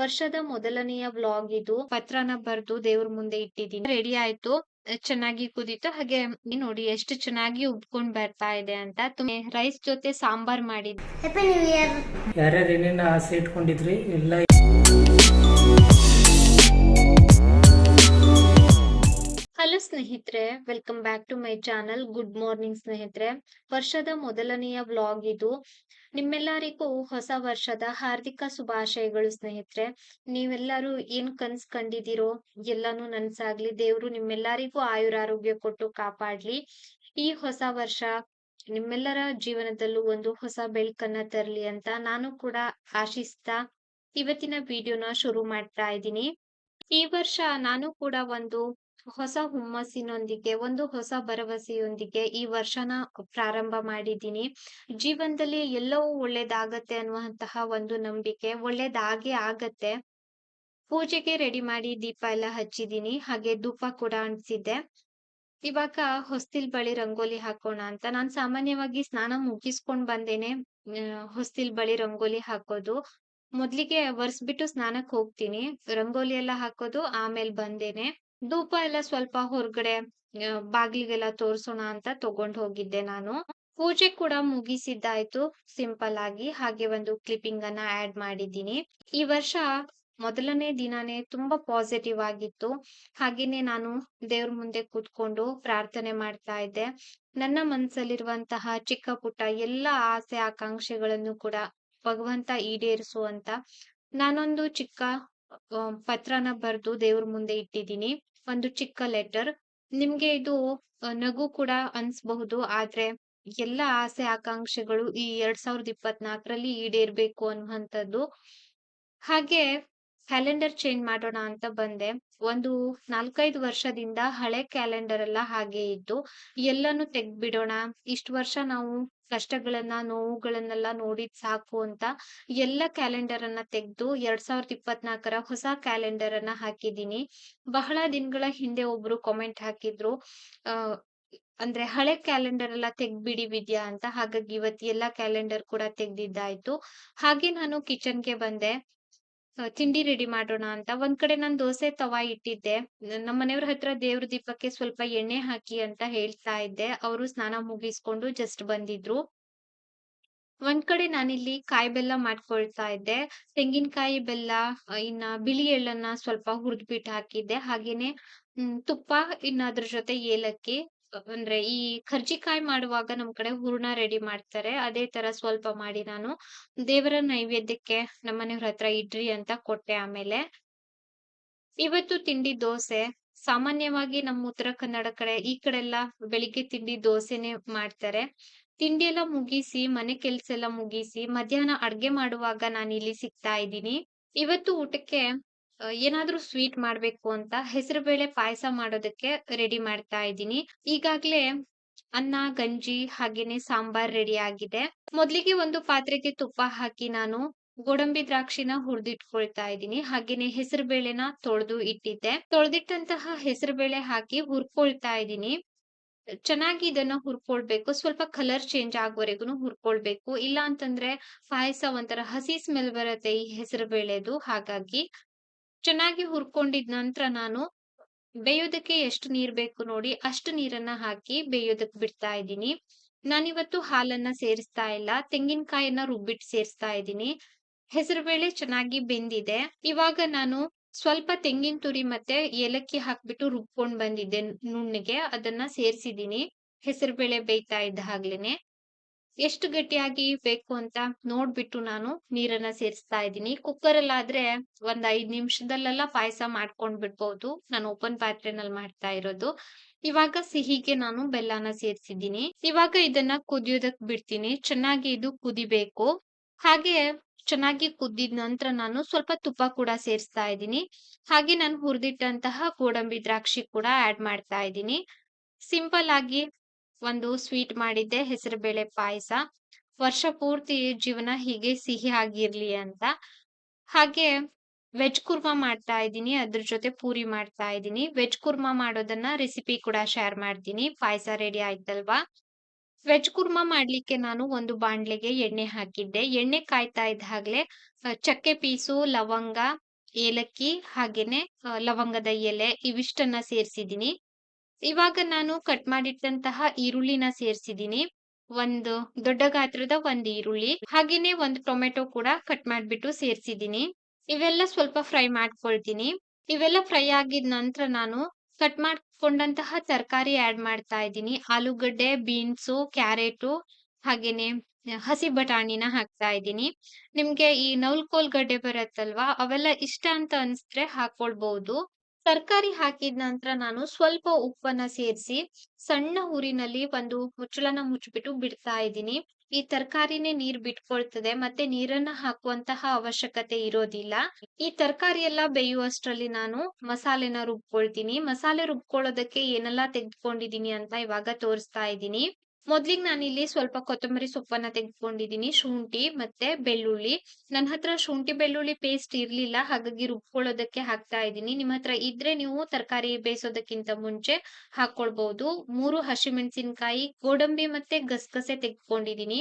ವರ್ಷದ ಮೊದಲನೆಯ ವ್ಲಾಗ್ ಇದು. ಪತ್ರನ ಬರ್ದು ದೇವ್ರ ಮುಂದೆ ಇಟ್ಟಿದ್ದೀನಿ ರೆಡಿ ಆಯ್ತು. ಚೆನ್ನಾಗಿ ಕುದೀತು. ಹಾಗೆ ನೋಡಿ ಎಷ್ಟು ಚೆನ್ನಾಗಿ ಉಬ್ಕೊಂಡ್ ಬರ್ತಾ ಇದೆ ಅಂತ. ರೈಸ್ ಜೊತೆ ಸಾಂಬಾರ್ ಮಾಡಿದ್ವಿ ಹ್ಯಾಪಿ ನ್ಯೂ ಇಯರ್ ಯಾರ್ಯಾರು ಏನೇನು ಆಸೆ ಇಟ್ಕೊಂಡಿದ್ರಿ? ಎಲ್ಲ ಹಲೋ ಸ್ನೇಹಿತರೆ welcome back to my channel good morning ಸ್ನೇಹಿತರೆ. ವರ್ಷದ ಮೊದಲನೆಯ ವ್ಲಾಗ್ ಇದು. ನಿಮ್ಮೆಲ್ಲರಿಗೂ ಹೊಸ ವರ್ಷದ ಹಾರ್ದಿಕ ಶುಭಾಶಯಗಳು ಸ್ನೇಹಿತರೆ. ನೀವೆಲ್ಲರೂ ಏನ್ ಕನ್ಸ್ ಕಂಡಿದ್ದೀರೋ, ಎಲ್ಲಾನು ನನ್ಸಾಗ್ಲಿ, ದೇವ್ರು ನಿಮ್ಮೆಲ್ಲರಿಗೂ ಆಯುರಾರೋಗ್ಯ ಕೊಟ್ಟು ಕಾಪಾಡ್ಲಿ. ಈ ಹೊಸ ವರ್ಷ ನಿಮ್ಮೆಲ್ಲರ ಜೀವನದಲ್ಲೂ ಒಂದು ಹೊಸ ಬೆಳಕನ್ನ ತರ್ಲಿ ಅಂತ ನಾನು ಕೂಡ ಆಶಿಸ್ತಾ ಇವತ್ತಿನ ವಿಡಿಯೋನ ಶುರು ಮಾಡ್ತಾ ಇದ್ದೀನಿ. ಈ ವರ್ಷ ನಾನು ಕೂಡ ಒಂದು ಹೊಸ ಹುಮ್ಮಸ್ಸಿನೊಂದಿಗೆ, ಒಂದು ಹೊಸ ಭರವಸೆಯೊಂದಿಗೆ ಈ ವರ್ಷನ ಪ್ರಾರಂಭ ಮಾಡಿದ್ದೀನಿ. ಜೀವನದಲ್ಲಿ ಎಲ್ಲವೂ ಒಳ್ಳೇದಾಗತ್ತೆ ಅನ್ನುವಂತಹ ಒಂದು ನಂಬಿಕೆ ಒಳ್ಳೇದಾಗೆ ಆಗತ್ತೆ. ಪೂಜೆಗೆ ರೆಡಿ ಮಾಡಿ ದೀಪ ಎಲ್ಲ ಹಚ್ಚಿದೀನಿ ಹಾಗೆ ಧೂಪ ಕೂಡ ಅಂಟಿಸಿದ್ದೆ. ಇವಾಗ ಹೊಸ್ತಿಲ್ ಬಳಿ ರಂಗೋಲಿ ಹಾಕೋಣ ಅಂತ. ನಾನು ಸಾಮಾನ್ಯವಾಗಿ ಸ್ನಾನ ಮುಗಿಸ್ಕೊಂಡ್ ಬಂದೇನೆ ಹೊಸ್ತಿಲ್ ಬಳಿ ರಂಗೋಲಿ ಹಾಕೋದು. ಮೊದ್ಲಿಗೆ ಒರ್ಸ್ಬಿಟ್ಟು ಸ್ನಾನಕ್ ಹೋಗ್ತೀನಿ, ರಂಗೋಲಿ ಎಲ್ಲ ಹಾಕೋದು, ಆಮೇಲೆ ಬಂದೇನೆ. ಧೂಪ ಎಲ್ಲ ಸ್ವಲ್ಪ ಹೊರಗಡೆ ಬಾಗಿಲಿಗೆಲ್ಲ ತೋರ್ಸೋಣ ಅಂತ ತಗೊಂಡ್ ಹೋಗಿದ್ದೆ ನಾನು. ಪೂಜೆ ಕೂಡ ಮುಗಿಸಿದ್ದಾಯ್ತು ಸಿಂಪಲ್ ಆಗಿ, ಹಾಗೆ ಒಂದು ಕ್ಲಿಪ್ಪಿಂಗ್ ಅನ್ನ ಆಡ್ ಮಾಡಿದ್ದೀನಿ. ಈ ವರ್ಷ ಮೊದಲನೇ ದಿನಾನೇ ತುಂಬಾ ಪಾಸಿಟಿವ್ ಆಗಿತ್ತು. ಹಾಗೇನೆ ನಾನು ದೇವ್ರ ಮುಂದೆ ಕೂತ್ಕೊಂಡು ಪ್ರಾರ್ಥನೆ ಮಾಡ್ತಾ ಇದ್ದೆ. ನನ್ನ ಮನಸ್ಸಲ್ಲಿರುವಂತಹ ಚಿಕ್ಕ ಪುಟ್ಟ ಎಲ್ಲ ಆಸೆ, ಆಕಾಂಕ್ಷೆಗಳನ್ನು ಕೂಡ ಭಗವಂತ ಈಡೇರಿಸು ಅಂತ ನಾನೊಂದು ಚಿಕ್ಕ ಪತ್ರನ ಬರೆದು ದೇವ್ರ ಮುಂದೆ ಇಟ್ಟಿದ್ದೀನಿ. ಒಂದು ಚಿಕ್ಕ ಲೆಟರ್. ನಿಮ್ಗೆ ಇದು ನಗು ಕೂಡ ಅನ್ಸ್ಬಹುದು, ಆದ್ರೆ ಎಲ್ಲ ಆಸೆ ಆಕಾಂಕ್ಷೆಗಳು ಈ ಎರಡ್ ಸಾವಿರದ ಇಪ್ಪತ್ನಾಲ್ಕರಲ್ಲಿ ಈಡೇರ್ಬೇಕು ಅನ್ನುವಂಥದ್ದು. ಹಾಗೆ ಕ್ಯಾಲೆಂಡರ್ ಚೇಂಜ್ ಮಾಡೋಣ ಅಂತ ಬಂದೆ. ಒಂದು ನಾಲ್ಕೈದು ವರ್ಷದಿಂದ ಹಳೆ ಕ್ಯಾಲೆಂಡರ್ ಎಲ್ಲ ಹಾಗೆ ಇತ್ತು ಎಲ್ಲಾನು ತೆಗ್ದ್ಬಿಡೋಣ. ಇಷ್ಟು ವರ್ಷ ನಾವು ಕಷ್ಟಗಳನ್ನ, ನೋವುಗಳನ್ನೆಲ್ಲ ನೋಡಿದ್ ಸಾಕು ಅಂತ ಎಲ್ಲ ಕ್ಯಾಲೆಂಡರ್ ಅನ್ನ ತೆಗೆದು ಎರಡ್ ಸಾವಿರದ ಇಪ್ಪತ್ನಾಲ್ಕರ ಹೊಸ ಕ್ಯಾಲೆಂಡರ್ ಅನ್ನ ಹಾಕಿದೀನಿ ಬಹಳ ದಿನಗಳ ಹಿಂದೆ ಒಬ್ರು ಕಾಮೆಂಟ್ ಹಾಕಿದ್ರು ಅಹ್ ಅಂದ್ರೆ ಹಳೆ ಕ್ಯಾಲೆಂಡರ್ ಎಲ್ಲ ತೆಗ್ದ್ಬಿಡಿ ವಿದ್ಯಾ ಅಂತ. ಹಾಗಾಗಿ ಇವತ್ತು ಎಲ್ಲಾ ಕ್ಯಾಲೆಂಡರ್ ಕೂಡ ತೆಗ್ದಿದ್ದಾಯ್ತು. ಹಾಗೆ ನಾನು ಕಿಚನ್ಗೆ ಬಂದೆ. ತಿಂಡಿ ರೆಡಿ ಮಾಡೋಣ ಅಂತ. ಒಂದ್ ಕಡೆ ನಾನ್ ದೋಸೆ, ತವಾ ಇಟ್ಟಿದ್ದೆ. ನಮ್ಮ ಮನೆಯವ್ರ ಹತ್ರ ದೇವ್ರ ದೀಪಕ್ಕೆ ಸ್ವಲ್ಪ ಎಣ್ಣೆ ಹಾಕಿ ಅಂತ ಹೇಳ್ತಾ ಇದ್ದೆ. ಅವರು ಸ್ನಾನ ಮುಗಿಸ್ಕೊಂಡು ಜಸ್ಟ್ ಬಂದಿದ್ರು. ಒಂದ್ ಕಡೆ ನಾನಿಲ್ಲಿ ಕಾಯಿ ಬೆಲ್ಲ ಮಾಡ್ಕೊಳ್ತಾ ಇದ್ದೆ. ತೆಂಗಿನಕಾಯಿ ಬೆಲ್ಲ ಇನ್ನ ಬಿಳಿ ಎಳ್ಳನ್ನ ಸ್ವಲ್ಪ ಹುರಿದ್ಬಿಟ್ಟು ಹಾಕಿದ್ದೆ. ಹಾಗೇನೆ ತುಪ್ಪ ಇನ್ನ ಅದ್ರ ಜೊತೆ ಏಲಕ್ಕಿ. ಅಂದ್ರೆ ಈ ಕರ್ಜಿಕಾಯಿ ಮಾಡುವಾಗ ನಮ್ ಕಡೆ ಹೂರ್ಣ ರೆಡಿ ಮಾಡ್ತಾರೆ. ಅದೇ ತರ ಸ್ವಲ್ಪ ಮಾಡಿ ನಾನು ದೇವರ ನೈವೇದ್ಯಕ್ಕೆ ನಮ್ಮನೆಯವ್ರ ಹತ್ರ ಇಡ್ರಿ ಅಂತ ಕೊಟ್ಟೆ ಆಮೇಲೆ. ಇವತ್ತು ತಿಂಡಿ ದೋಸೆ. ಸಾಮಾನ್ಯವಾಗಿ ನಮ್ಮ ಉತ್ತರ ಕನ್ನಡ ಕಡೆ ಈ ಕಡೆ ಎಲ್ಲ ಬೆಳಿಗ್ಗೆ ತಿಂಡಿ ದೋಸೆನೆ ಮಾಡ್ತಾರೆ. ತಿಂಡಿ ಎಲ್ಲ ಮುಗಿಸಿ, ಮನೆ ಕೆಲ್ಸ ಎಲ್ಲ ಮುಗಿಸಿ ಮಧ್ಯಾಹ್ನ ಅಡ್ಗೆ ಮಾಡುವಾಗ ನಾನು ಇಲ್ಲಿ ಸಿಗ್ತಾ ಇದ್ದೀನಿ. ಇವತ್ತು ಊಟಕ್ಕೆ ಏನಾದ್ರೂ ಸ್ವೀಟ್ ಮಾಡ್ಬೇಕು ಅಂತ ಹೆಸರುಬೇಳೆ ಪಾಯಸ ಮಾಡೋದಕ್ಕೆ ರೆಡಿ ಮಾಡ್ತಾ ಇದ್ದೀನಿ. ಈಗಾಗ್ಲೇ ಅನ್ನ, ಗಂಜಿ ಹಾಗೇನೆ ಸಾಂಬಾರ್ ರೆಡಿ ಆಗಿದೆ. ಮೊದ್ಲಿಗೆ ಒಂದು ಪಾತ್ರೆಗೆ ತುಪ್ಪ ಹಾಕಿ ನಾನು ಗೋಡಂಬಿ ದ್ರಾಕ್ಷಿನ ಹುರಿದಿಟ್ಕೊಳ್ತಾ ಇದ್ದೀನಿ. ಹಾಗೇನೆ ಹೆಸರುಬೇಳೆನ ತೊಳೆದು ಇಟ್ಟಿದ್ದೆ. ತೊಳೆದಿಟ್ಟಂತಹ ಹೆಸರುಬೇಳೆ ಹಾಕಿ ಹುರ್ಕೊಳ್ತಾ ಇದ್ದೀನಿ. ಚೆನ್ನಾಗಿ ಇದನ್ನ ಹುರ್ಕೊಳ್ಬೇಕು. ಸ್ವಲ್ಪ ಕಲರ್ ಚೇಂಜ್ ಆಗೋವರೆಗೂ ಹುರ್ಕೊಳ್ಬೇಕು. ಇಲ್ಲ ಅಂತಂದ್ರೆ ಪಾಯಸ ಒಂಥರ ಹಸಿ ಸ್ಮೆಲ್ ಬರುತ್ತೆ ಈ ಹೆಸರುಬೇಳೆದು ಹಾಗಾಗಿ ಚೆನ್ನಾಗಿ ಹುರ್ಕೊಂಡಿದ ನಂತರ ನಾನು ಬೇಯೋದಕ್ಕೆ ಎಷ್ಟು ನೀರ್ ಬೇಕು ನೋಡಿ ಅಷ್ಟು ನೀರನ್ನ ಹಾಕಿ ಬೇಯೋದಕ್ ಬಿಡ್ತಾ ಇದ್ದೀನಿ. ನಾನಿವತ್ತು ಹಾಲನ್ನ ಸೇರಿಸ್ತಾ ಇಲ್ಲ. ತೆಂಗಿನಕಾಯನ್ನ ರುಬ್ಬಿಟ್ ಸೇರಿಸ್ತಾ ಇದ್ದೀನಿ. ಹೆಸರುಬೇಳೆ ಚೆನ್ನಾಗಿ ಬೆಂದಿದೆ. ಇವಾಗ ನಾನು ಸ್ವಲ್ಪ ತೆಂಗಿನ ತುರಿ ಮತ್ತೆ ಏಲಕ್ಕಿ ಹಾಕ್ಬಿಟ್ಟು ರುಬ್ಕೊಂಡ್ ಬಂದಿದ್ದೆ ನುಣ್ಣಗೆ. ಅದನ್ನ ಸೇರ್ಸಿದೀನಿ ಹೆಸರುಬೇಳೆ ಬೇಯ್ತಾ ಇದ್ದ ಹಾಗ್ಲೇನೆ. ಎಷ್ಟು ಗಟ್ಟಿಯಾಗಿ ಬೇಕು ಅಂತ ನೋಡ್ಬಿಟ್ಟು ನಾನು ನೀರನ್ನ ಸೇರಿಸ್ತಾ ಇದ್ದೀನಿ. ಕುಕ್ಕರ್ ಅಲ್ಲಾದ್ರೆ ಒಂದ್ ಐದ್ ನಿಮಿಷದಲ್ಲೆಲ್ಲ ಪಾಯಸ ಮಾಡ್ಕೊಂಡ್ ಬಿಡ್ಬಹುದು ನಾನು ಓಪನ್ ಪಾತ್ರೆನಲ್ಲಿ ಮಾಡ್ತಾ ಇರೋದು. ಇವಾಗ ಸಿಹಿಗೆ ನಾನು ಬೆಲ್ಲನ ಸೇರಿಸಿದ್ದೀನಿ. ಇವಾಗ ಇದನ್ನ ಕುದಿಯೋದಕ್ ಬಿಡ್ತೀನಿ. ಚೆನ್ನಾಗಿ ಇದು ಕುದಿಬೇಕು. ಹಾಗೆ ಚೆನ್ನಾಗಿ ಕುದ್ದಿದ ನಂತರ ನಾನು ಸ್ವಲ್ಪ ತುಪ್ಪ ಕೂಡ ಸೇರಿಸ್ತಾ ಇದ್ದೀನಿ. ಹಾಗೆ ನಾನು ಹುರಿದಿಟ್ಟಂತಹ ಗೋಡಂಬಿ ದ್ರಾಕ್ಷಿ ಕೂಡ ಆಡ್ ಮಾಡ್ತಾ ಇದ್ದೀನಿ. ಸಿಂಪಲ್ ಆಗಿ ಒಂದು ಸ್ವೀಟ್ ಮಾಡಿದ್ದೆ ಹೆಸರುಬೇಳೆ ಪಾಯಸ. ವರ್ಷ ಪೂರ್ತಿ ಜೀವನ ಹೀಗೆ ಸಿಹಿ ಆಗಿರ್ಲಿ ಅಂತ. ಹಾಗೆ ವೆಜ್ ಕುರ್ಮಾ ಮಾಡ್ತಾ ಇದ್ದೀನಿ, ಅದ್ರ ಜೊತೆ ಪೂರಿ ಮಾಡ್ತಾ ಇದ್ದೀನಿ. ವೆಜ್ ಕುರ್ಮಾ ಮಾಡೋದನ್ನ ರೆಸಿಪಿ ಕೂಡ ಶೇರ್ ಮಾಡ್ತೀನಿ, ಪಾಯಸ ರೆಡಿ ಆಯ್ತಲ್ವಾ? ವೆಜ್ ಕುರ್ಮಾ ಮಾಡ್ಲಿಕ್ಕೆ ನಾನು ಒಂದು ಬಾಣ್ಲೆಗೆ ಎಣ್ಣೆ ಹಾಕಿದ್ದೆ. ಎಣ್ಣೆ ಕಾಯ್ತಾ ಇದ್ದಾಗ್ಲೆ ಚಕ್ಕೆ ಪೀಸು, ಲವಂಗ, ಏಲಕ್ಕಿ, ಹಾಗೇನೆ ಲವಂಗದ ಎಲೆ ಇವಿಷ್ಟನ್ನ ಸೇರ್ಸಿದೀನಿ ಇವಾಗ ನಾನು ಕಟ್ ಮಾಡಿಟ್ಟಂತಹ ಈರುಳ್ಳಿನ ಸೇರ್ಸಿದೀನಿ ಒಂದು ದೊಡ್ಡ ಗಾತ್ರದ ಒಂದ್ ಈರುಳ್ಳಿ, ಹಾಗೇನೆ ಒಂದು ಟೊಮೆಟೊ ಕೂಡ ಕಟ್ ಮಾಡ್ಬಿಟ್ಟು ಸೇರ್ಸಿದೀನಿ ಇವೆಲ್ಲ ಸ್ವಲ್ಪ ಫ್ರೈ ಮಾಡ್ಕೊಳ್ತೀನಿ. ಇವೆಲ್ಲ ಫ್ರೈ ಆಗಿದ ನಂತರ ನಾನು ಕಟ್ ಮಾಡ್ಕೊಂಡಂತಹ ತರಕಾರಿ ಆಡ್ ಮಾಡ್ತಾ ಇದ್ದೀನಿ. ಆಲೂಗಡ್ಡೆ, ಬೀನ್ಸು, ಕ್ಯಾರೆಟು, ಹಾಗೇನೆ ಹಸಿ ಬಟಾಣಿನ ಹಾಕ್ತಾ ಇದ್ದೀನಿ. ನಿಮ್ಗೆ ಈ ನೌಲ್ಕೋಲ್ ಗಡ್ಡೆ ಬರತ್ತಲ್ವಾ, ಅವೆಲ್ಲ ಇಷ್ಟ ಅಂತ ಅನ್ಸಿದ್ರೆ ಹಾಕೊಳ್ಬಹುದು ತರಕಾರಿ ಹಾಕಿದ ನಂತರ ನಾನು ಸ್ವಲ್ಪ ಉಪ್ಪನ್ನ ಸೇರಿಸಿ ಸಣ್ಣ ಊರಿನಲ್ಲಿ ಒಂದು ಮುಚ್ಚಳನ ಮುಚ್ಚಿಬಿಟ್ಟು ಬಿಡ್ತಾ ಇದ್ದೀನಿ. ಈ ತರಕಾರಿನೇ ನೀರ್ ಬಿಟ್ಕೊಳ್ತದೆ, ಮತ್ತೆ ನೀರನ್ನ ಹಾಕುವಂತಹ ಅವಶ್ಯಕತೆ ಇರೋದಿಲ್ಲ. ಈ ತರಕಾರಿ ಎಲ್ಲ ಬೇಯುವಷ್ಟರಲ್ಲಿ ನಾನು ಮಸಾಲೆನ ರುಬ್ಕೊಳ್ತೀನಿ. ಮಸಾಲೆ ರುಬ್ಕೊಳ್ಳೋದಕ್ಕೆ ಏನೆಲ್ಲಾ ತೆಗೆದುಕೊಂಡಿದೀನಿ ಅಂತ ಇವಾಗ ತೋರಿಸ್ತಾ ಇದ್ದೀನಿ. ಮೊದ್ಲಿಗೆ ನಾನಿಲ್ಲಿ ಸ್ವಲ್ಪ ಕೊತ್ತಂಬರಿ ಸೊಪ್ಪನ್ನ ತೆಗೆದುಕೊಂಡಿದ್ದೀನಿ ಶುಂಠಿ ಮತ್ತೆ ಬೆಳ್ಳುಳ್ಳಿ. ನನ್ನ ಹತ್ರ ಶುಂಠಿ, ಬೆಳ್ಳುಳ್ಳಿ ಪೇಸ್ಟ್ ಇರ್ಲಿಲ್ಲ, ಹಾಗಾಗಿ ರುಬ್ಕೊಳ್ಳೋದಕ್ಕೆ ಹಾಕ್ತಾ ಇದ್ದೀನಿ. ನಿಮ್ಮ ಹತ್ರ ಇದ್ರೆ ನೀವು ತರಕಾರಿ ಬೇಯಿಸೋದಕ್ಕಿಂತ ಮುಂಚೆ ಹಾಕೊಳ್ಬಹುದು ಮೂರು ಹಸಿಮೆಣಸಿನಕಾಯಿ, ಗೋಡಂಬಿ ಮತ್ತೆ ಗಸಗಸೆ ತೆಗೆದುಕೊಂಡಿದ್ದೀನಿ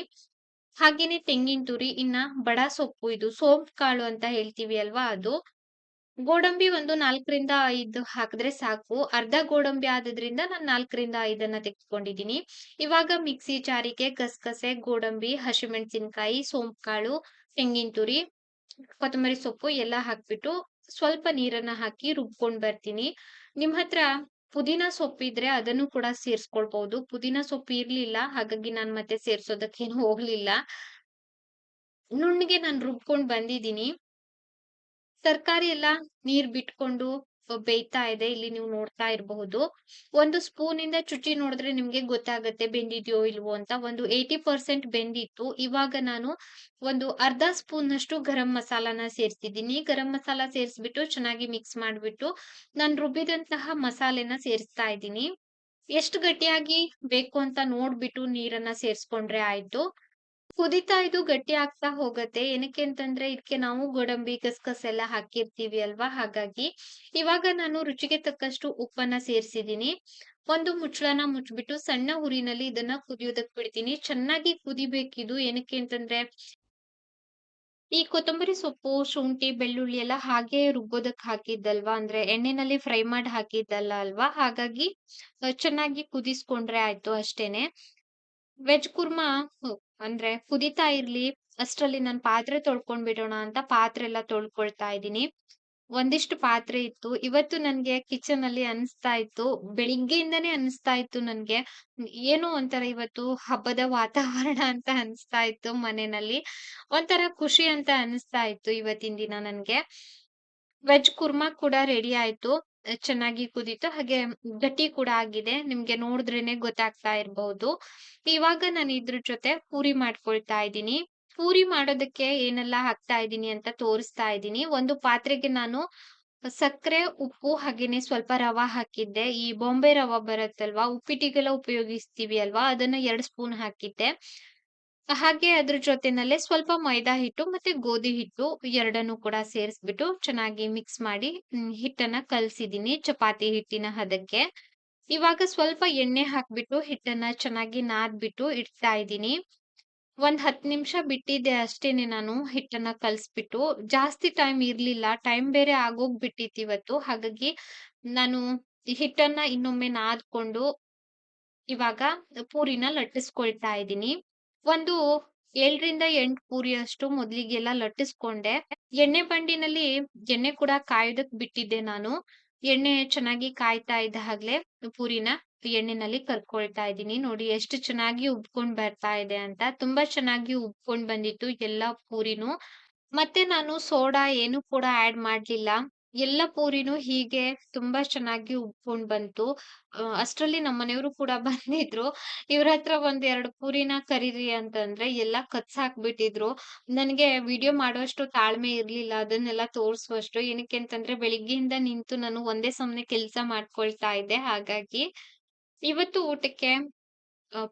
ಹಾಗೇನೆ ತೆಂಗಿನ ತುರಿ, ಇನ್ನ ಬಡ ಸೊಪ್ಪು ಇದು ಸೋಂಪು ಕಾಳು ಅಂತ ಹೇಳ್ತೀವಿ ಅಲ್ವಾ ಅದು. ಗೋಡಂಬಿ ಒಂದು ನಾಲ್ಕರಿಂದ ಐದು ಹಾಕಿದ್ರೆ ಸಾಕು. ಅರ್ಧ ಗೋಡಂಬಿ ಆದ್ರಿಂದ ನಾನು ನಾಲ್ಕರಿಂದ ಐದನ್ನ ತೆಗೆದುಕೊಂಡಿದ್ದೀನಿ. ಇವಾಗ ಮಿಕ್ಸಿ ಜಾರಿಗೆ ಗಸಗಸೆ, ಗೋಡಂಬಿ, ಹಸಿಮೆಣಸಿನ್ಕಾಯಿ ಸೋಂಪು ಕಾಳು ತೆಂಗಿನ ತುರಿ, ಕೊತ್ತಂಬರಿ ಸೊಪ್ಪು ಎಲ್ಲ ಹಾಕ್ಬಿಟ್ಟು ಸ್ವಲ್ಪ ನೀರನ್ನ ಹಾಕಿ ರುಬ್ಕೊಂಡ್ ಬರ್ತೀನಿ. ನಿಮ್ ಹತ್ರ ಪುದೀನ ಸೊಪ್ಪು ಇದ್ರೆ ಅದನ್ನು ಕೂಡ ಸೇರ್ಸ್ಕೊಳ್ಬಹುದು ಪುದೀನ ಸೊಪ್ಪು ಇರ್ಲಿಲ್ಲ, ಹಾಗಾಗಿ ನಾನು ಮತ್ತೆ ಸೇರ್ಸೋದಕ್ಕೇನು ಹೋಗ್ಲಿಲ್ಲ. ನುಣ್ಣಗೆ ನಾನು ರುಬ್ಕೊಂಡ್ ಬಂದಿದ್ದೀನಿ. ತರಕಾರಿ ಎಲ್ಲ ನೀರ್ ಬಿಟ್ಕೊಂಡು ಬೇಯ್ತಾ ಇದೆ, ಇಲ್ಲಿ ನೀವು ನೋಡ್ತಾ ಇರಬಹುದು. ಒಂದು ಸ್ಪೂನ್ ಇಂದ ಚುಚ್ಚಿ ನೋಡಿದ್ರೆ ನಿಮ್ಗೆ ಗೊತ್ತಾಗತ್ತೆ ಬೆಂದಿದ್ಯೋ ಇಲ್ವೋ ಅಂತ. ಒಂದು ಏಯ್ಟಿ ಪರ್ಸೆಂಟ್ ಬೆಂದಿತ್ತು. ಇವಾಗ ನಾನು ಒಂದು ಅರ್ಧ ಸ್ಪೂನ್ ಅಷ್ಟು ಗರಂ ಮಸಾಲಾನ ಸೇರಿಸಿದ್ದೀನಿ. ಗರಂ ಮಸಾಲ ಸೇರಿಸ್ಬಿಟ್ಟು ಚೆನ್ನಾಗಿ ಮಿಕ್ಸ್ ಮಾಡಿಬಿಟ್ಟು ನಾನು ರುಬ್ಬಿದಂತಹ ಮಸಾಲೆನ ಸೇರಿಸ್ತಾ ಇದ್ದೀನಿ. ಎಷ್ಟು ಗಟ್ಟಿಯಾಗಿ ಬೇಕು ಅಂತ ನೋಡ್ಬಿಟ್ಟು ನೀರನ್ನ ಸೇರ್ಸ್ಕೊಂಡ್ರೆ ಆಯ್ತು. ಕುದಿತಾ ಇದು ಗಟ್ಟಿ ಆಗ್ತಾ ಹೋಗತ್ತೆ. ಏನಕ್ಕೆ ಅಂತಂದ್ರೆ ಇದಕ್ಕೆ ನಾವು ಗೋಡಂಬಿ, ಗಸಗಸೆ ಎಲ್ಲ ಹಾಕಿರ್ತೀವಿ ಅಲ್ವಾ? ಹಾಗಾಗಿ ಇವಾಗ ನಾನು ರುಚಿಗೆ ತಕ್ಕಷ್ಟು ಉಪ್ಪನ್ನ ಸೇರಿಸಿದೀನಿ ಒಂದು ಮುಚ್ಚಳನ ಮುಚ್ಬಿಟ್ಟು ಸಣ್ಣ ಹುರಿನಲ್ಲಿ ಇದನ್ನ ಕುದಿಯೋದಕ್ ಬಿಡ್ತೀನಿ. ಚೆನ್ನಾಗಿ ಕುದಿಬೇಕಿದು. ಏನಕ್ಕೆ ಅಂತಂದ್ರೆ ಈ ಕೊತ್ತಂಬರಿ ಸೊಪ್ಪು, ಶುಂಠಿ, ಬೆಳ್ಳುಳ್ಳಿ ಎಲ್ಲ ಹಾಗೆ ರುಬ್ಬೋದಕ್ ಹಾಕಿದ್ದಲ್ವಾ? ಅಂದ್ರೆ ಎಣ್ಣೆನಲ್ಲಿ ಫ್ರೈ ಮಾಡಿ ಹಾಕಿದ್ದಲ್ಲ ಅಲ್ವಾ? ಹಾಗಾಗಿ ಚೆನ್ನಾಗಿ ಕುದಿಸ್ಕೊಂಡ್ರೆ ಆಯ್ತು ಅಷ್ಟೇನೆ. ವೆಜ್ ಕುರ್ಮಾ ಅಂದ್ರೆ ಕುದಿತಾ ಇರ್ಲಿ, ಅಷ್ಟ್ರಲ್ಲಿ ನಾನು ಪಾತ್ರೆ ತೊಳ್ಕೊಂಡ್ ಬಿಡೋಣ ಅಂತ ಪಾತ್ರೆ ಎಲ್ಲ ತೊಳ್ಕೊಳ್ತಾ ಇದ್ದೀನಿ. ಒಂದಿಷ್ಟು ಪಾತ್ರೆ ಇತ್ತು. ಇವತ್ತು ನನ್ಗೆ ಕಿಚನ್ ಅಲ್ಲಿ ಅನಿಸ್ತಾ ಇತ್ತು. ಬೆಳಿಗ್ಗೆಯಿಂದನೇ ಅನಿಸ್ತಾ ಇತ್ತು ನನ್ಗೆ. ಏನೋ ಒಂಥರ ಇವತ್ತು ಹಬ್ಬದ ವಾತಾವರಣ ಅಂತ ಅನಿಸ್ತಾ ಇತ್ತು ಮನೆಯಲ್ಲಿ. ಒಂಥರ ಖುಷಿ ಅಂತ ಅನಿಸ್ತಾ ಇತ್ತು ಇವತ್ತಿನ ದಿನ ನನ್ಗೆ. ವೆಜ್ ಕುರ್ಮಾ ಕೂಡ ರೆಡಿ ಆಯ್ತು. ಚೆನ್ನಾಗಿ ಕುದೀತು. ಹಾಗೆ ಗಟ್ಟಿ ಕೂಡ ಆಗಿದೆ. ನಿಮ್ಗೆ ನೋಡಿದ್ರೇನೆ ಗೊತ್ತಾಗ್ತಾ ಇರ್ಬಹುದು ಇವಾಗ ನಾನು ಇದ್ರ ಜೊತೆ ಪೂರಿ ಮಾಡ್ಕೊಳ್ತಾ ಇದ್ದೀನಿ. ಪೂರಿ ಮಾಡೋದಕ್ಕೆ ಏನೆಲ್ಲ ಹಾಕ್ತಾ ಇದ್ದೀನಿ ಅಂತ ತೋರಿಸ್ತಾ ಇದ್ದೀನಿ. ಒಂದು ಪಾತ್ರೆಗೆ ನಾನು ಸಕ್ಕರೆ, ಉಪ್ಪು, ಹಾಗೇನೆ ಸ್ವಲ್ಪ ರವಾ ಹಾಕಿದ್ದೆ. ಈ ಬಾಂಬೆ ರವಾ ಬರುತ್ತಲ್ವಾ, ಉಪ್ಪಿಟ್ಟಿಗೆಲ್ಲ ಉಪಯೋಗಿಸ್ತೀವಿ ಅಲ್ವಾ, ಅದನ್ನ ಎರಡ್ ಸ್ಪೂನ್ ಹಾಕಿದ್ದೆ. ಹಾಗೆ ಅದ್ರ ಜೊತೆನಲ್ಲೇ ಸ್ವಲ್ಪ ಮೈದಾ ಹಿಟ್ಟು ಮತ್ತೆ ಗೋಧಿ ಹಿಟ್ಟು ಎರಡನ್ನು ಕೂಡ ಸೇರಿಸ್ಬಿಟ್ಟು ಚೆನ್ನಾಗಿ ಮಿಕ್ಸ್ ಮಾಡಿ ಹಿಟ್ಟನ್ನ ಕಲ್ಸಿದೀನಿ ಚಪಾತಿ ಹಿಟ್ಟಿನ ಹದಕ್ಕೆ. ಇವಾಗ ಸ್ವಲ್ಪ ಎಣ್ಣೆ ಹಾಕ್ಬಿಟ್ಟು ಹಿಟ್ಟನ್ನ ಚೆನ್ನಾಗಿ ನಾದ್ಬಿಟ್ಟು ಇಡ್ತಾ ಇದ್ದೀನಿ. ಒಂದ್ ಹತ್ ನಿಮಿಷ ಬಿಟ್ಟಿದ್ದೆ ಅಷ್ಟೇನೆ ನಾನು ಹಿಟ್ಟನ್ನ ಕಲ್ಸ್ಬಿಟ್ಟು. ಜಾಸ್ತಿ ಟೈಮ್ ಇರ್ಲಿಲ್ಲ ಟೈಮ್ ಬೇರೆ ಆಗೋಗ್ಬಿಟ್ಟಿತ್ತು ಇವತ್ತು. ಹಾಗಾಗಿ ನಾನು ಹಿಟ್ಟನ್ನ ಇನ್ನೊಮ್ಮೆ ನಾದ್ಕೊಂಡು ಇವಾಗ ಪೂರಿನ ಲಟ್ಟಿಸ್ಕೊಳ್ತಾ ಇದ್ದೀನಿ. ಒಂದು ಏಳರಿಂದ ಎಂಟು ಪೂರಿ ಅಷ್ಟು ಮೊದ್ಲಿಗೆಲ್ಲ ಲಟ್ಟಿಸ್ಕೊಂಡೆ. ಎಣ್ಣೆ ಬಂಡಿನಲ್ಲಿ ಎಣ್ಣೆ ಕೂಡ ಕಾಯೋದಕ್ ಬಿಟ್ಟಿದ್ದೆ ನಾನು. ಎಣ್ಣೆ ಚೆನ್ನಾಗಿ ಕಾಯ್ತಾ ಇದ್ದ ಹಾಗ್ಲೆ ಪೂರಿನ ಎಣ್ಣೆನಲ್ಲಿ ಕರ್ಕೊಳ್ತಾ ಇದ್ದೀನಿ. ನೋಡಿ ಎಷ್ಟು ಚೆನ್ನಾಗಿ ಉಬ್ಕೊಂಡ್ ಬರ್ತಾ ಇದೆ ಅಂತ. ತುಂಬಾ ಚೆನ್ನಾಗಿ ಉಬ್ಕೊಂಡ್ ಬಂದಿತ್ತು ಎಲ್ಲಾ ಪೂರಿನೂ. ಮತ್ತೆ ನಾನು ಸೋಡಾ ಏನು ಕೂಡ ಆಡ್ ಮಾಡ್ಲಿಲ್ಲ. ಎಲ್ಲ ಪೂರಿನೂ ಹೀಗೆ ತುಂಬಾ ಚೆನ್ನಾಗಿ ಉಬ್ಕೊಂಡ್ ಬಂತು. ಅಷ್ಟರಲ್ಲಿ ನಮ್ಮ ಮನೆಯವರು ಕೂಡ ಬಂದಿದ್ರು. ಇವ್ರ ಹತ್ರ ಒಂದ್ ಎರಡು ಪೂರಿನ ಕರೀರಿ ಅಂತಂದ್ರೆ ಎಲ್ಲಾ ಕಚ್ ಹಾಕ್ಬಿಟ್ಟಿದ್ರು. ನನ್ಗೆ ವಿಡಿಯೋ ಮಾಡುವಷ್ಟು ತಾಳ್ಮೆ ಇರ್ಲಿಲ್ಲ. ಅದನ್ನೆಲ್ಲ ತೋರ್ಸುವಷ್ಟು ಏನಕ್ಕೆ ಅಂತಂದ್ರೆ ಬೆಳಿಗ್ಗೆಯಿಂದ ನಿಂತು ನಾನು ಒಂದೇ ಸಮನೆ ಕೆಲ್ಸ ಮಾಡ್ಕೊಳ್ತಾ ಇದ್ದೆ. ಹಾಗಾಗಿ ಇವತ್ತು ಊಟಕ್ಕೆ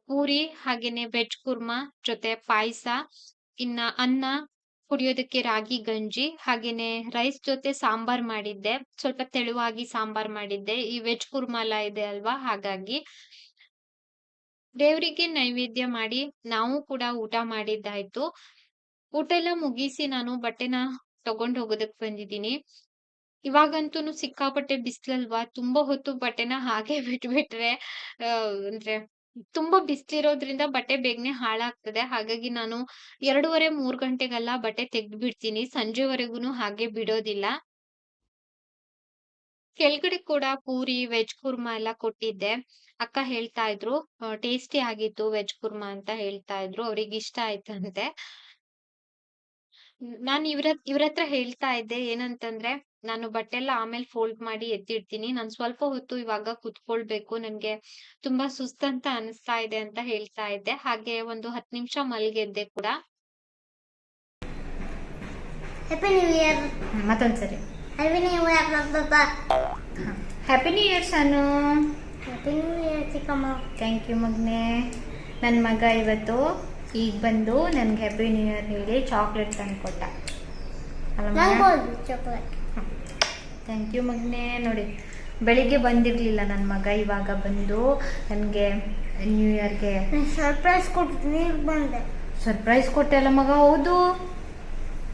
ಪೂರಿ ಹಾಗೇನೆ ವೆಜ್ ಕುರ್ಮಾ ಜೊತೆ ಪಾಯಸ, ಇನ್ನ ಅನ್ನ ಕುಡಿಯೋದಕ್ಕೆ ರಾಗಿ, ಗಂಜಿ, ಹಾಗೇನೆ ರೈಸ್ ಜೊತೆ ಸಾಂಬಾರ್ ಮಾಡಿದ್ದೆ. ಸ್ವಲ್ಪ ತೆಳುವಾಗಿ ಸಾಂಬಾರ್ ಮಾಡಿದ್ದೆ. ಈ ವೆಜ್ ಕುರ್ಮಾಲ ಇದೆ ಅಲ್ವಾ? ಹಾಗಾಗಿ ದೇವರಿಗೆ ನೈವೇದ್ಯ ಮಾಡಿ ನಾವು ಕೂಡ ಊಟ ಮಾಡಿದ್ದಾಯ್ತು. ಊಟ ಎಲ್ಲ ಮುಗಿಸಿ ನಾನು ಬಟ್ಟೆನ ತಗೊಂಡ್ ಹೋಗೋದಕ್ ಬಂದಿದ್ದೀನಿ. ಇವಾಗಂತೂ ಸಿಕ್ಕಾಪಟ್ಟೆ ಬಿಸ್ಲಲ್ವಾ? ತುಂಬಾ ಹೊತ್ತು ಬಟ್ಟೆನ ಹಾಗೆ ಬಿಟ್ಬಿಟ್ರೆ ಅಂದ್ರೆ ತುಂಬಾ ಬಿಸ್ಲಿರೋದ್ರಿಂದ ಬಟ್ಟೆ ಬೇಗನೆ ಹಾಳಾಗ್ತದೆ. ಹಾಗಾಗಿ ನಾನು ಎರಡೂವರೆ, ಮೂರ್ ಗಂಟೆಗೆಲ್ಲ ಬಟ್ಟೆ ತೆಗ್ದು ಬಿಡ್ತೀನಿ ಸಂಜೆವರೆಗೂನು ಹಾಗೆ ಬಿಡೋದಿಲ್ಲ. ಕೆಳಗಡೆ ಕೂಡ ಪೂರಿ, ವೆಜ್ ಕುರ್ಮಾ ಎಲ್ಲ ಕೊಟ್ಟಿದ್ದೆ. ಅಕ್ಕ ಹೇಳ್ತಾ ಇದ್ರು ಟೇಸ್ಟಿ ಆಗಿತ್ತು ವೆಜ್ ಕುರ್ಮಾ ಅಂತ ಹೇಳ್ತಾ ಇದ್ರು. ಅವ್ರಿಗೆ ಇಷ್ಟ ಆಯ್ತಂತೆ. ನಾನು ಇವ್ರ ಇವ್ರ ಹತ್ರ ಹೇಳ್ತಾ ಇದ್ದೆ ಏನಂತಂದ್ರೆ ನಾನು ಬಟ್ಟೆ ಎಲ್ಲ ಆಮೇಲೆ ಫೋಲ್ಡ್ ಮಾಡಿ ಎತ್ತಿಡ್ತೀನಿ. ನಾನು ಸ್ವಲ್ಪ ಹೊತ್ತು ಇವಾಗ ಕುತ್ಕೊಳ್ಬೇಕು. ನನ್ಗೆ ತುಂಬಾ ಸುಸ್ತಂತ ಅನಿಸ್ತಾ ಇದೆ ಅಂತ ಹೇಳ್ತಾ ಇದ್ದೆ. ಹಾಗೆ ಒಂದು ಹತ್ತು ನಿಮಿಷ ಮಲ್ಗೆದ್ದೆ ಕೂಡ. Happy new year ಮತ್ತೊಂದ್ಸರಿ. Happy new year happy new year Sanu happy new year ಚಿಕ್ಕಮ್ಮ. ಥ್ಯಾಂಕ್ ಯು ಮಗ್ನೆ. ನನ್ನ ಮಗ ಇವತ್ತು ಈಗ ಬಂದು ನನಗೆ ಹ್ಯಾಪಿ ನ್ಯೂ ಇಯರ್ ಹೇಳಿ ಚಾಕ್ಲೇಟ್ ತಂದು ಕೊಟ್ಟ. ಥ್ಯಾಂಕ್ ಯು ಮಗನೆ. ನೋಡಿ ಬೆಳಿಗ್ಗೆ ಬಂದಿರಲಿಲ್ಲ ನನ್ನ ಮಗ ಇವಾಗ ಬಂದು ನನಗೆ ನ್ಯೂ ಇಯರ್ಗೆ ಸರ್ಪ್ರೈಸ್ ಕೊಟ್ಟು ಬಂದೆ. ಸರ್ಪ್ರೈಸ್ ಕೊಟ್ಟೆ ಅಲ್ಲ ಮಗ? ಹೌದು.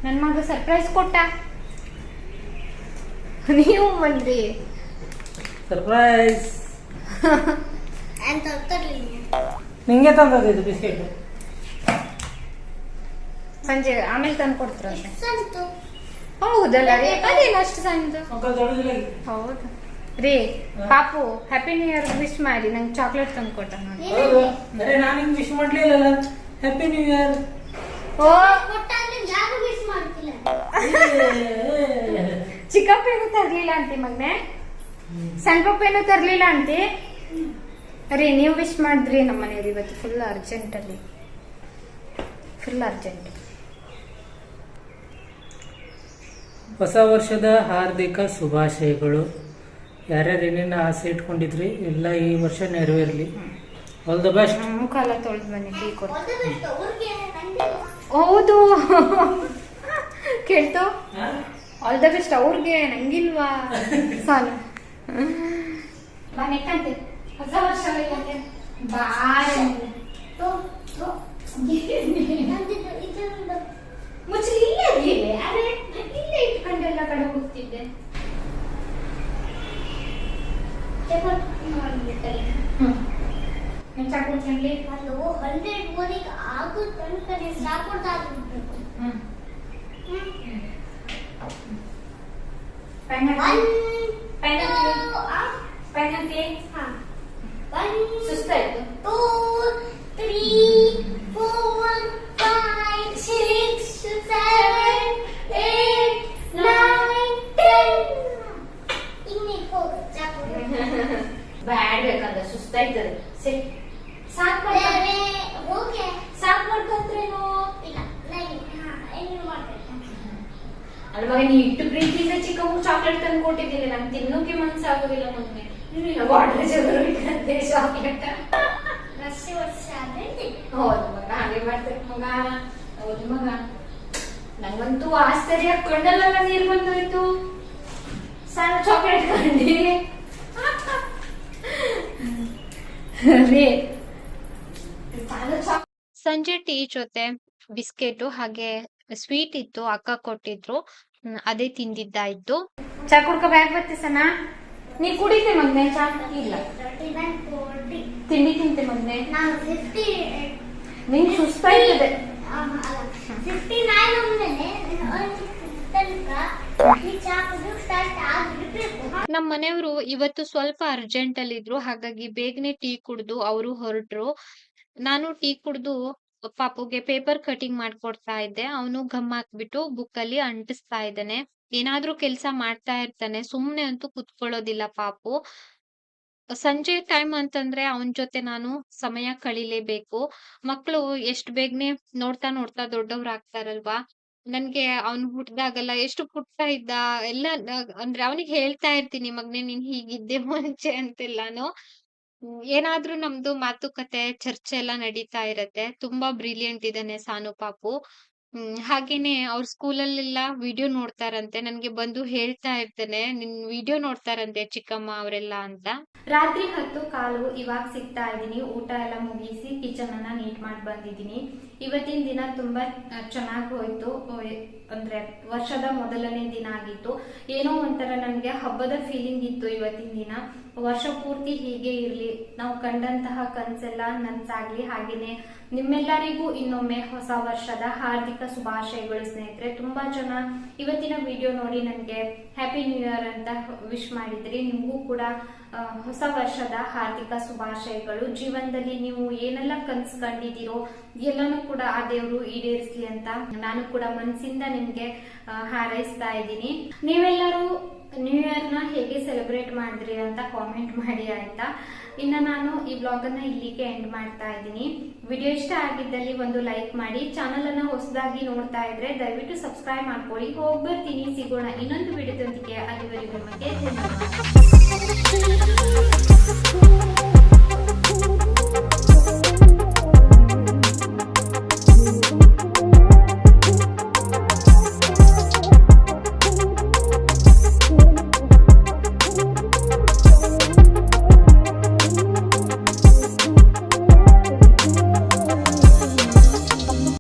ನನ್ನ ಮಗ ಸರ್ಪ್ರೈಸ್ ಕೊಟ್ಟ. ನೀವು ಬಂದ್ರಿ. ಸರ್ಪ್ರೈಸ್ ನಿಂಗೆ ತಂದದ್ದು ಬಿಸ್ಕೆಟ್. ಸಂಜೆ ಆಮೇಲೆ ತಂದು ಕೊಡ್ತಾರಂತೆ ಸಂತು. ಹೌದಲ್ಲ ರೀ. ಅದೇನು ಅಷ್ಟು ಸಣ್ಣದು ಹೌದು. ರೀ ಪಾಪು ಹ್ಯಾಪಿ ನ್ಯೂ ಇಯರ್ ವಿಶ್ ಮಾಡಿ ನಂಗೆ ಚಾಕ್ಲೇಟ್ ತಂದು ಕೊಟ್ಟ ನೋಡಿ. ನಾನು ವಿಶ್ ಮಾಡ್ಲಿಲ್ಲ ಹ್ಯಾಪಿ ನ್ಯೂ ಇಯರ್ ಓ. ಯಾರು ಮಿಸ್ ಮಾಡ್ತಿಲ್ಲ. ಚಿಕ್ಕಪ್ಪೇನು ತರ್ಲಿಲ್ಲ ಅಂತಿ ಮಗ್ನೆ. ಸಣ್ಣ ಪಪ್ಪೇನು ತರ್ಲಿಲ್ಲ ಅಂತಿ. ರೀ ನೀವು ವಿಶ್ ಮಾಡಿದ್ರಿ ನಮ್ಮ ಮನೆಯವ್ರು ಇವತ್ತು ಫುಲ್ ಅರ್ಜೆಂಟಲ್ಲಿ ಫುಲ್ ಅರ್ಜೆಂಟ್ ಹೊಸ ವರ್ಷದ ಹಾರ್ದಿಕ ಶುಭಾಶಯಗಳು. ಯಾರ್ಯಾರು ಏನೇನು ಆಸೆ ಇಟ್ಕೊಂಡಿದ್ರಿ? ಎಲ್ಲ ಈ ವರ್ಷ ನೆರವೇರಲಿ. ಆಲ್ ದ ಬೆಸ್ಟ್ ತೊಳೆದು ಬನ್ನಿ ಟೀ ಕೊಡ್ತೀನಿ ಹೌದು. ಕೇಳ್ತು? ಆಲ್ ದ ಬೆಸ್ಟ್ ಅವ್ರಿಗೆ ನಂಗಿಲ್ವಾ? ಸಾಲು. ಹೊಸ ವರ್ಷ ಬಾಯ್. ಮುಚ್ಚಲಿ ಇಲ್ಲೇ ಇರ್ಲಿಲ್ಲ ಅರೆ ಇಲ್ಲೇ ಇಟ್ಕೊಂಡೆಲ್ಲ ಕಡೆ ಹೋಗ್ತಿದ್ದೆ ಚಪಾತಿ ಮಾಡ್ಬಿಟ್ಟೆ ನೀನ್ ಚಾ ಕುಡ್ಕೊಂಡ್ಲಿ ಅದು ಹಂಡ್ರೆಡ್ ಓದಿಗೆ ಆಗೋ ತನಕ ಸಾಕೊಡ್ತಾಗ್ಬಿಡ್ಬೇಕು ಹ್ಮ್ ಒನ್ Pen ಟೂ ಪೆನ್ ಹಾಕಿ ಹಾ one ಸುಸ್ತಾಯ್ತು two three four five six seven eight nine ten ಇನ್ನೀಗ ಹೋಗು ಚಾಕು ಬ್ಯಾಡ್ ಬೇಕಂದ್ರೆ ಸುಸ್ತಾಯ್ತದೆ ಸರಿ ಸಾಕ್ ಬೇರೆ ಹೋಗೆ ಸಾಕ್ ಮಾಡ್ಕೊಂತ್ರೇನು ಇಲ್ಲ ನನಗೆ ಹಾ ಏನು ಮಾಡ್ಬೇಕು ಅಲ್ಲ ಮಗ ನೀ ಇಟ್ಟು ಪ್ರೀತಿಯಿಂದ ಚಿಕ್ಕ ಮಗು ಚಾಕ್ಲೇಟ್ ತಂದು ಕೊಟ್ಟಿದ್ದೀನಿ ನಂಗೆ ತಿನ್ನೋಕೆ ಮನ್ಸಾಗೋದಿಲ್ಲ ಮೊನ್ನೆ ನೀನು ವಾಟರ್ ಜಗರು ಇಟ್ಟಂತೆ ಚಾಕ್ಲೇಟ್ ವರ್ಷ ವರ್ಷ ಆದ್ರೆ ಹೌದು ಮಗ ಹಾಗೆ ಮಾಡ್ತಾರೆ ಮಗ. ಹೌದು ಮಗ. ನಂಗಂತೂ ಆಶ್ಚರ್ಯ ಕಣ್ಣಲ್ಲೆಲ್ಲ ನೀರು ಬಂದೋಯ್ತು. ಸಣ್ಣ ಚಾಕ್ಲೇಟ್ ಕಂಡಿ ರೀ ಸಂಜೆ ಟೀ ಜೊತೆ ಬಿಸ್ಕೆಟ್ ಹಾಗೆ ಸ್ವೀಟ್ ಇತ್ತು ಅಕ್ಕ ಕೊಟ್ಟಿದ್ರು. ಅದೇ ತಿಂದಿದ್ದಾಯ್ತು. ಚಾ ಕುಡ್ಕ ಬ್ಯಾಗ್ ಬರ್ತಿ ಸನ. ನೀ ಕುಡಿತೆ ಮಗ್ನೆ ಚಾ? ಇಲ್ಲ. ತಿಂಡಿ ತಿಂತೆ ಮಗ್ನೆ. ನಿಂಗೆ ಸುಸ್ತಾಯ್ತದೆ. ನಮ್ಮ ಮನೆಯವರು ಇವತ್ತು ಸ್ವಲ್ಪ ಅರ್ಜೆಂಟ್ ಅಲ್ಲಿ ಇದ್ರು ಹಾಗಾಗಿ ಬೇಗನೆ ಟೀ ಕುಡ್ದು ಅವರು ಹೊರಟ್ರು. ನಾನು ಟೀ ಕುಡ್ದು ಪಾಪುಗೆ ಪೇಪರ್ ಕಟಿಂಗ್ ಮಾಡ್ಕೊಡ್ತಾ ಇದ್ದೆ. ಅವನು ಗಮ್ ಹಾಕ್ಬಿಟ್ಟು ಬುಕ್ ಅಲ್ಲಿ ಅಂಟಿಸ್ತಾ ಇದ್ದಾನೆ. ಏನಾದ್ರೂ ಕೆಲ್ಸ ಮಾಡ್ತಾ ಇರ್ತಾನೆ. ಸುಮ್ನೆ ಅಂತೂ ಕುತ್ಕೊಳ್ಳೋದಿಲ್ಲ ಪಾಪು. ಸಂಜೆ ಟೈಮ್ ಅಂತಂದ್ರೆ ಅವನ್ ಜೊತೆ ನಾನು ಸಮಯ ಕಳಿಲೇಬೇಕು. ಮಕ್ಳು ಎಷ್ಟ್ ಬೇಗನೆ ನೋಡ್ತಾ ನೋಡ್ತಾ ದೊಡ್ಡವ್ರಾಗ್ತಾರಲ್ವಾ ನನ್ಗೆ ಅವ್ನು ಹುಟ್ದಾಗಲ್ಲ, ಎಷ್ಟು ಪುಟ್ಟ ಇದ್ದ? ಎಲ್ಲ, ಅಂದ್ರೆ ಅವನಿಗೆ ಹೇಳ್ತಾ ಇರ್ತೀನಿ, ಮಗ್ನೆ ನೀನ್ ಹೀಗಿದ್ದೆ ಮುಂಚೆ ಅಂತೆಲ್ಲಾನು. ಏನಾದ್ರೂ ನಮ್ದು ಮಾತುಕತೆ, ಚರ್ಚೆ ಎಲ್ಲ ನಡೀತಾ ಇರತ್ತೆ. ತುಂಬಾ ಬ್ರಿಲಿಯಂಟ್ ಇದ್ದಾನೆ ಸಾನು ಪಾಪು. ಹ್ಮ್, ಹಾಗೇನೆ ಅವ್ರ ಸ್ಕೂಲಲ್ಲೆಲ್ಲ ವಿಡಿಯೋ ನೋಡ್ತಾರಂತೆ. ನನ್ಗೆ ಬಂದು ಹೇಳ್ತಾ ಇರ್ತಾನೆ. ನಿನ್ ವಿಡಿಯೋ ನೋಡ್ತಾರಂತೆ ಚಿಕ್ಕಮ್ಮ ಅವರೆಲ್ಲ ಅಂತ. ರಾತ್ರಿ ಹತ್ತು ಕಾಲು ಇವಾಗ ಸಿಗ್ತಾ ಇದ್ದೀನಿ. ಊಟ ಎಲ್ಲ ಮುಗಿಸಿ ಕಿಚನ್ ಅನ್ನ ನೀಟ್ ಮಾಡಿ ಬಂದಿದ್ದೀನಿ ಇವತ್ತಿನ ದಿನ ತುಂಬಾ ಚೆನ್ನಾಗಿ ಹೋಯ್ತು. ಅಂದ್ರೆ ವರ್ಷದ ಮೊದಲನೇ ದಿನ ಆಗಿತ್ತು. ಏನೋ ಒಂಥರ ನನಗೆ ಹಬ್ಬದ ಫೀಲಿಂಗ್ ಇತ್ತು ಇವತ್ತಿನ ದಿನ. ವರ್ಷ ಪೂರ್ತಿ ಹೀಗೆ ಇರ್ಲಿ. ನಾವು ಕಂಡಂತಹ ಕನ್ಸೆಲ್ಲ ನನ್ಸಾಗ್ಲಿ. ಹಾಗೇನೆ ನಿಮ್ಮೆಲ್ಲರಿಗೂ ಇನ್ನೊಮ್ಮೆ ಹೊಸ ವರ್ಷದ ಹಾರ್ದಿಕ ಶುಭಾಶಯಗಳು ಸ್ನೇಹಿತರೆ. ತುಂಬಾ ಜನ ಇವತ್ತಿನ ವಿಡಿಯೋ ನೋಡಿ ನನಗೆ ಹ್ಯಾಪಿ ನ್ಯೂ ಇಯರ್ ಅಂತ ವಿಶ್ ಮಾಡಿದ್ರಿ. ನಿಮಗೂ ಕೂಡ ಹೊಸ ವರ್ಷದ ಹಾರ್ದಿಕ ಶುಭಾಶಯಗಳು. ಜೀವನದಲ್ಲಿ ನೀವು ಏನೆಲ್ಲ ಕನ್ಸ್ ಕಂಡಿದ್ದೀರೋ ಎಲ್ಲನೂ ಕೂಡ ಆ ದೇವರು ಈಡೇರಿಸ್ಲಿ ಅಂತ ನಾನು ಕೂಡ ಮನಸ್ಸಿಂದ ನಿಮ್ಗೆ ಹಾರೈಸ್ತಾ ಇದ್ದೀನಿ. ನೀವೆಲ್ಲರೂ ನ್ಯೂ ನ ಹೇಗೆ ಸೆಲೆಬ್ರೇಟ್ ಮಾಡಿದ್ರಿ ಅಂತ ಕಾಮೆಂಟ್ ಮಾಡಿ, ಆಯ್ತಾ? ಇನ್ನ ನಾನು ಈ ಬ್ಲಾಗ್ ಅನ್ನ ಇಲ್ಲಿಗೆ ಎಂಡ್ ಮಾಡ್ತಾ ಇದ್ದೀನಿ. ವಿಡಿಯೋ ಇಷ್ಟ ಆಗಿದ್ದಲ್ಲಿ ಒಂದು ಲೈಕ್ ಮಾಡಿ. ಚಾನಲ್ ಅನ್ನ ಹೊಸದಾಗಿ ನೋಡ್ತಾ ಇದ್ರೆ ದಯವಿಟ್ಟು ಸಬ್ಸ್ಕ್ರೈಬ್ ಮಾಡ್ಕೊಳ್ಳಿ. ಹೋಗ್ಬರ್ತೀನಿ. ಸಿಗೋಣ ಇನ್ನೊಂದು ವಿಡಿಯೋದೊಂದಿಗೆ ಅಲ್ಲಿವರೆಗೂ ನಿಮಗೆ ಧನ್ಯವಾದ. Thank you.